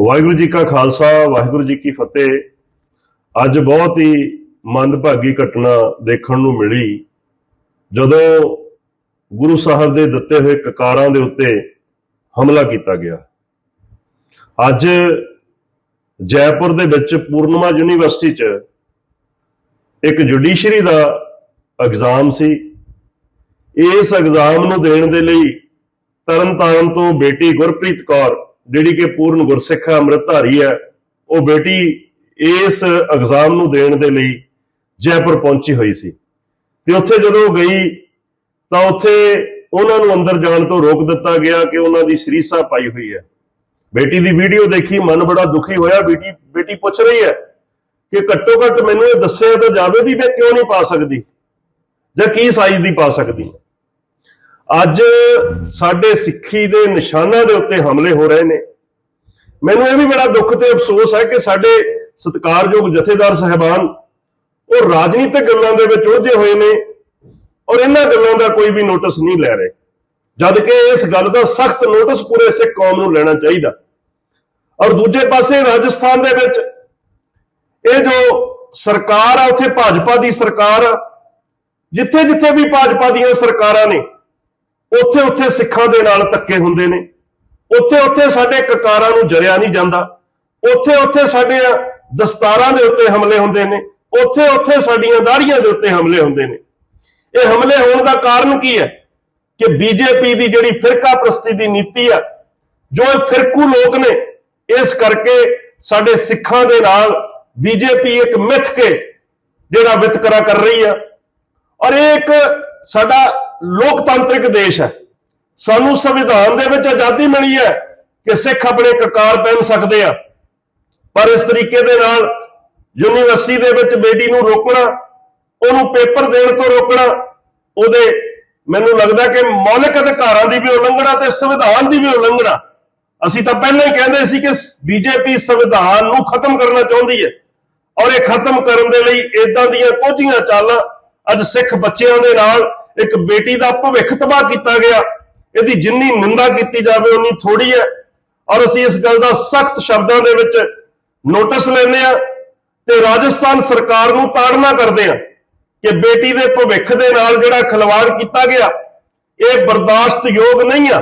ਵਾਹਿਗੁਰੂ ਜੀ ਕਾ ਖਾਲਸਾ, ਵਾਹਿਗੁਰੂ ਜੀ ਕੀ ਫਤਿਹ। ਅੱਜ ਬਹੁਤ ਹੀ ਮੰਦਭਾਗੀ ਘਟਨਾ ਦੇਖਣ ਨੂੰ ਮਿਲੀ। ਜਦੋਂ ਗੁਰੂ ਸਾਹਿਬ ਦੇ ਦਿੱਤੇ ਹੋਏ ਕਕਾਰਾਂ ਦੇ ਉੱਤੇ ਹਮਲਾ ਕੀਤਾ ਗਿਆ। ਅੱਜ ਜੈਪੁਰ ਦੇ ਵਿੱਚ ਪੂਰਨਮਾ ਯੂਨੀਵਰਸਿਟੀ 'ਚ ਇੱਕ ਜੁਡੀਸ਼ਰੀ ਦਾ ਐਗਜ਼ਾਮ ਸੀ। ਇਸ ਐਗਜ਼ਾਮ ਨੂੰ ਦੇਣ ਦੇ ਲਈ ਤਰਨਤਾਰਨ ਤੋਂ ਬੇਟੀ ਗੁਰਪ੍ਰੀਤ ਕੌਰ ਜਿਹੜੀ ਕਿ ਪੂਰਨ ਗੁਰਸਿੱਖ ਅੰਮ੍ਰਿਤਧਾਰੀ ਹੈ, ਉਹ ਬੇਟੀ ਇਸ ਐਗਜ਼ਾਮ ਨੂੰ ਦੇਣ ਦੇ ਲਈ ਜੈਪੁਰ ਪਹੁੰਚੀ ਹੋਈ ਸੀ। ਤੇ ਉੱਥੇ ਜਦੋਂ ਗਈ, ਤਾਂ ਉੱਥੇ ਉਹਨਾਂ ਨੂੰ ਅੰਦਰ ਜਾਣ ਤੋਂ ਰੋਕ ਦਿੱਤਾ ਗਿਆ ਕਿ ਉਹਨਾਂ ਦੀ ਸਰੀਸਾ ਪਾਈ ਹੋਈ ਹੈ। ਬੇਟੀ ਦੀ ਵੀਡੀਓ ਦੇਖੀ, ਮਨ ਬੜਾ ਦੁਖੀ ਹੋਇਆ। ਬੇਟੀ ਬੇਟੀ ਪੁੱਛ ਰਹੀ ਹੈ ਕਿ ਘੱਟੋ ਘੱਟ ਮੈਨੂੰ ਇਹ ਦੱਸਿਆ ਤਾਂ ਜਾਵੇ ਵੀ ਮੈਂ ਕਿਉਂ ਨਹੀਂ ਪਾ ਸਕਦੀ? ਜਾਂ ਕੀ ਸਾਈਜ਼ ਦੀ ਪਾ ਸਕਦੀ? ਅੱਜ ਸਾਡੇ ਸਿੱਖੀ ਦੇ ਨਿਸ਼ਾਨਾਂ ਦੇ ਉੱਤੇ ਹਮਲੇ ਹੋ ਰਹੇ ਨੇ। ਮੈਨੂੰ ਇਹ ਵੀ ਬੜਾ ਦੁੱਖ ਤੇ ਅਫਸੋਸ ਹੈ ਕਿ ਸਾਡੇ ਸਤਿਕਾਰਯੋਗ ਜਥੇਦਾਰ ਸਹਿਬਾਨ ਉਹ ਰਾਜਨੀਤਿਕ ਗੱਲਾਂ ਦੇ ਵਿੱਚ ਉਲਝੇ ਹੋਏ ਨੇ ਔਰ ਇਹਨਾਂ ਗੱਲਾਂ ਦਾ ਕੋਈ ਵੀ ਨੋਟਿਸ ਨਹੀਂ ਲੈ ਰਹੇ। ਜਦ ਕਿ ਇਸ ਗੱਲ ਦਾ ਸਖਤ ਨੋਟਿਸ ਪੂਰੇ ਸਿੱਖ ਕੌਮ ਨੂੰ ਲੈਣਾ ਚਾਹੀਦਾ। ਔਰ ਦੂਜੇ ਪਾਸੇ ਰਾਜਸਥਾਨ ਦੇ ਵਿੱਚ ਇਹ ਜੋ ਸਰਕਾਰ ਆ, ਉੱਥੇ ਭਾਜਪਾ ਦੀ ਸਰਕਾਰ ਆ ਜਿੱਥੇ ਜਿੱਥੇ ਵੀ ਭਾਜਪਾ ਦੀਆਂ ਸਰਕਾਰਾਂ ਨੇ ਉੱਥੇ ਉੱਥੇ ਸਿੱਖਾਂ ਦੇ ਨਾਲ ਧੱਕੇ ਹੁੰਦੇ ਨੇ। ਉੱਥੇ ਉੱਥੇ ਸਾਡੇ ਕਕਾਰਾਂ ਨੂੰ ਜਰਿਆ ਨਹੀਂ ਜਾਂਦਾ। ਉੱਥੇ ਉੱਥੇ ਸਾਡੇ ਦਸਤਾਰਾਂ ਦੇ ਉੱਤੇ ਹਮਲੇ ਹੁੰਦੇ ਨੇ। ਉੱਥੇ ਉੱਥੇ ਸਾਡੀਆਂ ਦਾੜੀਆਂ ਦੇ ਉੱਤੇ ਹਮਲੇ ਹੁੰਦੇ ਨੇ। ਇਹ ਹਮਲੇ ਹੋਣ ਦਾ ਕਾਰਨ ਕੀ ਹੈ? ਕਿ ਬੀਜੇਪੀ ਦੀ ਜਿਹੜੀ ਫਿਰਕਾ ਪ੍ਰਸਤੀ ਦੀ ਨੀਤੀ ਆ, ਜੋ ਇਹ ਫਿਰਕੂ ਲੋਕ ਨੇ, ਇਸ ਕਰਕੇ ਸਾਡੇ ਸਿੱਖਾਂ ਦੇ ਨਾਲ ਬੀਜੇਪੀ ਇੱਕ ਮਿੱਥ ਕੇ ਜਿਹੜਾ ਵਿਤਕਰਾ ਕਰ ਰਹੀ ਆ। ਔਰ ਇਹ ਇੱਕ ਸਾਡਾ ਲੋਕਤਾਂਤਰਿਕ ਦੇਸ਼ ਹੈ। ਸਾਨੂੰ ਸੰਵਿਧਾਨ ਦੇ ਵਿੱਚ ਆਜ਼ਾਦੀ ਮਿਲੀ ਹੈ ਕਿ ਸਿੱਖ ਆਪਣੇ ਕਕਾਰ ਪਹਿਨ ਸਕਦੇ ਆ। ਪਰ ਇਸ ਤਰੀਕੇ ਦੇ ਨਾਲ ਯੂਨੀਵਰਸਿਟੀ ਦੇ ਵਿੱਚ ਬੇਟੀ ਨੂੰ ਰੋਕਣਾ, ਉਹਨੂੰ ਪੇਪਰ ਦੇਣ ਤੋਂ ਰੋਕਣਾ, ਉਹਦੇ ਮੈਨੂੰ ਲੱਗਦਾ ਕਿ ਮੌਲਿਕ ਅਧਿਕਾਰਾਂ ਦੀ ਵੀ ਉਲੰਘਣਾ ਤੇ ਸੰਵਿਧਾਨ ਦੀ ਵੀ ਉਲੰਘਣਾ, ਅਸੀਂ ਤਾਂ ਪਹਿਲਾਂ ਹੀ ਕਹਿੰਦੇ ਸੀ ਕਿ ਬੀਜੇਪੀ ਸੰਵਿਧਾਨ ਨੂੰ ਖਤਮ ਕਰਨਾ ਚਾਹੁੰਦੀ ਹੈ। ਔਰ ਇਹ ਖਤਮ ਕਰਨ ਦੇ ਲਈ ਇਦਾਂ ਦੀਆਂ ਕੋਝੀਆਂ ਚਾਲਾਂ ਅੱਜ ਸਿੱਖ ਬੱਚਿਆਂ ਦੇ ਨਾਲ ਇੱਕ ਬੇਟੀ ਦਾ ਭਵਿੱਖ ਤਬਾਹ ਕੀਤਾ ਗਿਆ। ਇਹਦੀ ਜਿੰਨੀ ਨਿੰਦਾ ਕੀਤੀ ਜਾਵੇ, ਉਨੀ ਥੋੜੀ ਹੈ। ਔਰ ਅਸੀਂ ਇਸ ਗੱਲ ਦਾ ਸਖਤ ਸ਼ਬਦਾਂ ਦੇ ਵਿੱਚ ਨੋਟਿਸ ਲੈਂਦੇ ਆ ਤੇ ਰਾਜਸਥਾਨ ਸਰਕਾਰ ਨੂੰ ਤਾੜਨਾ ਕਰਦੇ ਆ ਕਿ ਬੇਟੀ ਦੇ ਭਵਿੱਖ ਦੇ ਨਾਲ ਜਿਹੜਾ ਖਿਲਵਾੜ ਕੀਤਾ ਗਿਆ, ਇਹ ਬਰਦਾਸ਼ਤ ਯੋਗ ਨਹੀਂ ਆ।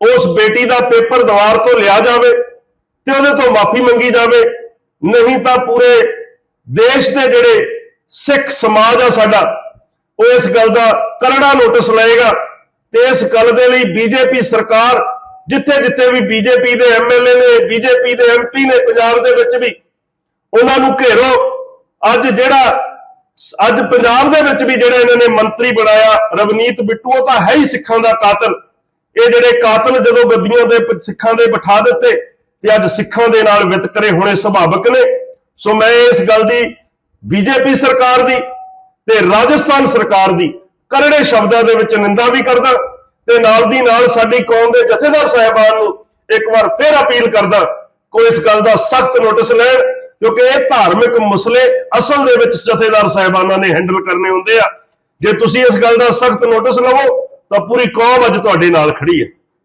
ਉਸ ਬੇਟੀ ਦਾ ਪੇਪਰ ਦੀਵਾਰ ਤੋਂ ਲਿਆ ਜਾਵੇ ਤੇ ਉਹਦੇ ਤੋਂ ਮਾਫੀ ਮੰਗੀ ਜਾਵੇ। ਨਹੀਂ ਤਾਂ ਪੂਰੇ ਦੇਸ਼ ਦੇ ਜਿਹੜੇ ਸਿੱਖ ਸਮਾਜ ਆ ਸਾਡਾ ਉਹ ਇਸ ਗੱਲ ਦਾ ਕਰੜਾ ਨੋਟਿਸ ਲਏਗਾ ਤੇ ਇਸ ਗੱਲ ਦੇ ਲਈ ਬੀਜੇਪੀ ਸਰਕਾਰ ਜਿੱਥੇ ਜਿੱਥੇ ਵੀ ਬੀਜੇਪੀ ਦੇ ਐਮਐਲਏ ਨੇ, ਬੀਜੇਪੀ ਦੇ ਐਮਪੀ ਨੇ ਪੰਜਾਬ ਦੇ ਵਿੱਚ ਵੀ ਉਹਨਾਂ ਨੂੰ ਘੇਰੋ। ਅੱਜ ਜਿਹੜਾ ਅੱਜ ਪੰਜਾਬ ਦੇ ਵਿੱਚ ਵੀ ਜਿਹੜਾ ਇਹਨਾਂ ਨੇ ਮੰਤਰੀ ਬਣਾਇਆ, ਰਵਨੀਤ ਬਿੱਟੂ, ਉਹ ਤਾਂ ਹੈ ਹੀ ਸਿੱਖਾਂ ਦਾ ਕਾਤਲ। ਇਹ ਜਿਹੜੇ ਕਾਤਲ ਜਦੋਂ ਗੱਦੀਆਂ ਦੇ ਸਿੱਖਾਂ ਦੇ ਬਿਠਾ ਦਿੱਤੇ ਤੇ ਅੱਜ ਸਿੱਖਾਂ ਦੇ ਨਾਲ ਵਿਤਕਰੇ ਹੋਣੇ ਸੁਭਾਵਿਕ ਨੇ। ਸੋ ਮੈਂ ਇਸ ਗੱਲ ਦੀ ਬੀਜੇਪੀ ਸਰਕਾਰ ਦੀ ਤੇ ਰਾਜਸਥਾਨ ਸਰਕਾਰ ਦੀ ਕਰੜੇ ਸ਼ਬਦਾਂ ਦੇ ਵਿੱਚ ਨਿੰਦਾ ਵੀ ਕਰਦਾ ਤੇ ਨਾਲ ਦੀ ਨਾਲ ਸਾਡੀ ਕੌਮ ਦੇ ਜਥੇਦਾਰ ਸਾਹਿਬਾਨ ਨੂੰ ਇੱਕ ਵਾਰ ਫਿਰ ਅਪੀਲ ਕਰਦਾ ਕੋਈ ਇਸ ਗੱਲ ਦਾ ਸਖਤ ਨੋਟਿਸ ਲੈਣ, ਕਿਉਂਕਿ ਇਹ ਧਾਰਮਿਕ ਮਸਲੇ ਅਸਲ ਦੇ ਵਿੱਚ ਜਥੇਦਾਰ ਸਾਹਿਬਾਨਾਂ ਨੇ ਹੈਂਡਲ ਕਰਨੇ ਹੁੰਦੇ ਆ। ਜੇ ਤੁਸੀਂ ਇਸ ਗੱਲ ਦਾ ਸਖਤ ਨੋਟਿਸ ਲਵੋ, ਤਾਂ ਪੂਰੀ ਕੌਮ ਅੱਜ ਤੁਹਾਡੇ ਨਾਲ ਖੜੀ ਹੈ।